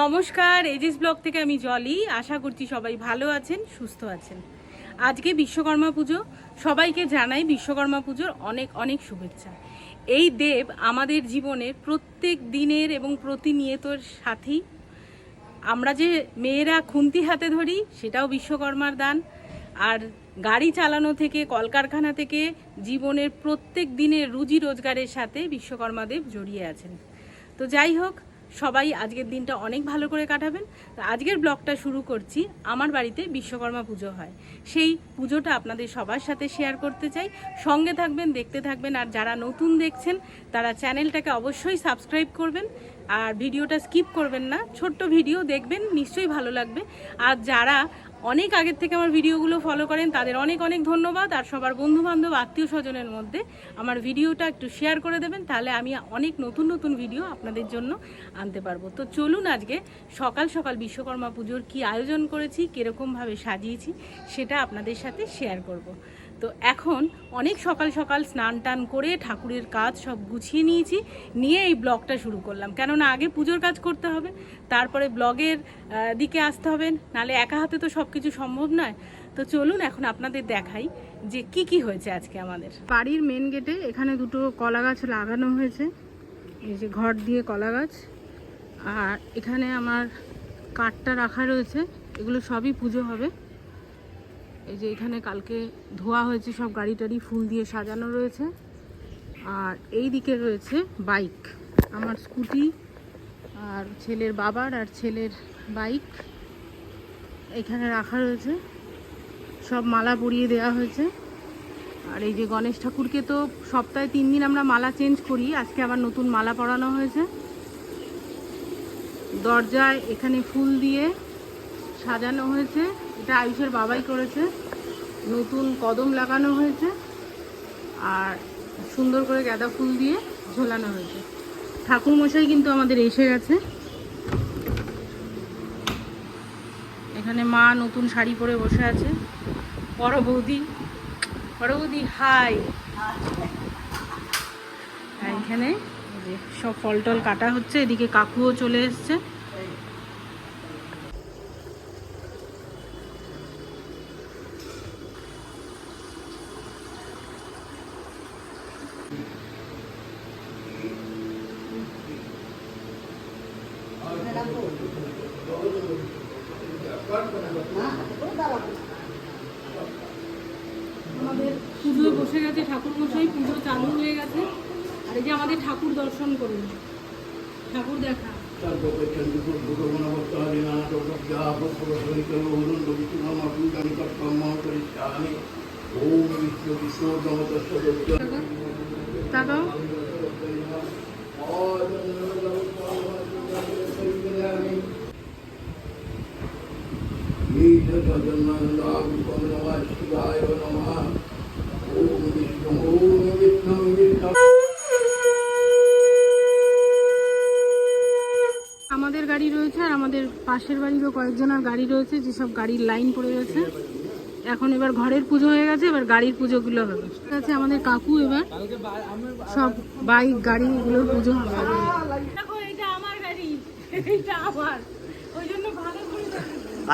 নমস্কার, aegis blog থেকে আমি জলি। আশা করছি সবাই ভালো আছেন, সুস্থ আছেন। আজকে বিশ্বকর্মা পুজো। সবাইকে জানাই বিশ্বকর্মা পুজোর অনেক অনেক শুভেচ্ছা। এই দেব আমাদের জীবনের প্রত্যেক দিনের এবং প্রতিনিয়তর সাথেই আমরা যে মেয়েরা খুন্তি হাতে ধরি, সেটাও বিশ্বকর্মার দান। আর গাড়ি চালানো থেকে, কলকারখানা থেকে জীবনের প্রত্যেক দিনের রুজি রোজগারের সাথে বিশ্বকর্মা দেব জড়িয়ে আছেন। তো যাই হোক সবাই আজকের দিনটা অনেক ভালো করে কাটাবেন। আজকের ব্লগটা শুরু করছি, আমার বাড়িতে বিশ্বকর্মা পুজো হয়। সেই পুজোটা আপনাদের সবার সাথে শেয়ার করতে চাই। সঙ্গে থাকবেন, দেখতে থাকবেন, আর যারা নতুন দেখছেন, তারা চ্যানেলটাকে অবশ্যই সাবস্ক্রাইব করবেন। আর ভিডিওটা স্কিপ করবেন না, ছোট্ট ভিডিও দেখবেন, নিশ্চয়ই ভালো লাগবে। আর যারা অনেক আগের থেকে আমার ভিডিওগুলো ফলো করেন, তাদের অনেক অনেক ধন্যবাদ। আর সবার বন্ধু বান্ধব আত্মীয় স্বজনের মধ্যে আমার ভিডিওটা একটু শেয়ার করে দেবেন, তাহলে আমি অনেক নতুন নতুন ভিডিও আপনাদের জন্য আনতে পারব। তো চলুন আজকে সকাল সকাল বিশ্বকর্মা পুজোর কি আয়োজন করেছি, কীরকমভাবে সাজিয়েছি, সেটা আপনাদের সাথে শেয়ার করব। তো এখন অনেক সকাল সকাল স্নান টান করে ঠাকুরের কাজ সব গুছিয়ে নিয়েছি, নিয়ে এই ব্লগটা শুরু করলাম। কেননা আগে পুজোর কাজ করতে হবে, তারপরে ব্লগের দিকে আসতে হবে, নালে একা হাতে তো সব কিছু সম্ভব নয়। তো চলুন এখন আপনাদের দেখাই যে কি কি হয়েছে আজকে আমাদের। বাড়ির মেন গেটে এখানে দুটো কলা গাছ লাগানো হয়েছে, এই যে ঘর দিয়ে কলা গাছ, আর এখানে আমার কাঠটা রাখা রয়েছে, এগুলো সবই পুজো হবে। এই যে এখানে কালকে ধোয়া হয়েছে সব গাড়ি টাড়ি, ফুল দিয়ে সাজানো রয়েছে। আর এই দিকে রয়েছে বাইক। আমার স্কুটি, আর ছেলের বাবার আর ছেলের বাইক এখানে রাখা রয়েছে। সব মালা পরিয়ে দেওয়া হয়েছে। আর এই যে গণেশ ঠাকুরকে তো সপ্তাহে তিন দিন আমরা মালা চেঞ্জ করি, আজকে আবার নতুন মালা পরানো হয়েছে। দরজায় এখানে ফুল দিয়ে সাজানো হয়েছে। এটা আয়ুষের বাবাই করেছে। নতুন কদম লাগানো হয়েছে আর সুন্দর করে গাঁদা ফুল দিয়ে ঝোলানো হয়েছে। ঠাকুর মশাই কিন্তু আমাদের এসে গেছে। এখানে মা নতুন শাড়ি পরে বসে আছে। বড় বৌদি বড় বৌদি, হাই। এখানে সব ফল টল কাটা হচ্ছে, এদিকে কাকুও চলে এসছে। আমাদের পুজো বসে গেছে ঠাকুর মশাই পুজো চালু হয়ে গেছে। আর এই যে আমাদের ঠাকুর দর্শন করুন ঠাকুর দেখা। তাকাও বিষ্ণু আমাদের গাড়ি রয়েছে আর আমাদের পাশের বাড়িরও কয়েকজনের গাড়ি রয়েছে, যেসব গাড়ির লাইন পড়ে গেছে। এখন এবার ঘরের পুজো হয়ে গেছে, এবার গাড়ির পুজোগুলো হবে। ঠিক আছে, আমাদের কাকু এবার সব বাইক, গাড়ি এগুলোর পুজো হবে।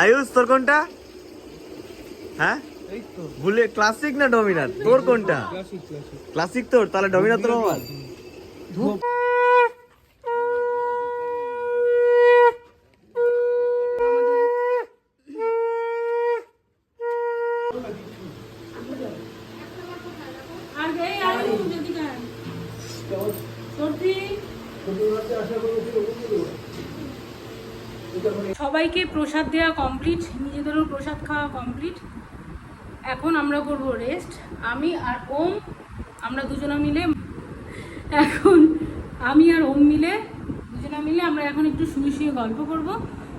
আয়ুষ, তোর কোনটা? হ্যাঁ? ভুলে ক্লাসিক না ডমিনার তোর কোনটা? ক্লাসিক তোর তাহলে ডমিনার তোর আমার সবাইকে প্রসাদ দেওয়া কমপ্লিট নিজেদেরও প্রসাদ খাওয়া কমপ্লিট এখন আমরা করব রেস্ট আমি আর ওম, আমরা দুজনা মিলে, এখন আমি আর ওম মিলে, দুজনা মিলে আমরা এখন একটু শুয়ে শুয়ে গল্প করব।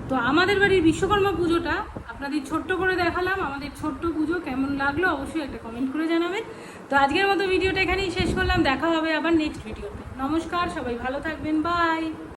তো আমাদের বাড়ির বিশ্বকর্মা পুজোটা আপনাদের ছোট্ট করে দেখালাম। আমাদের ছোট্ট পুজো কেমন লাগল অবশ্যই একটা কমেন্ট করে জানাবেন। তো আজকের মতো ভিডিওটা এখানেই শেষ করলাম। দেখা হবে আবার নেক্সট ভিডিওতে নমস্কার, সবাই ভালো থাকবেন। বাই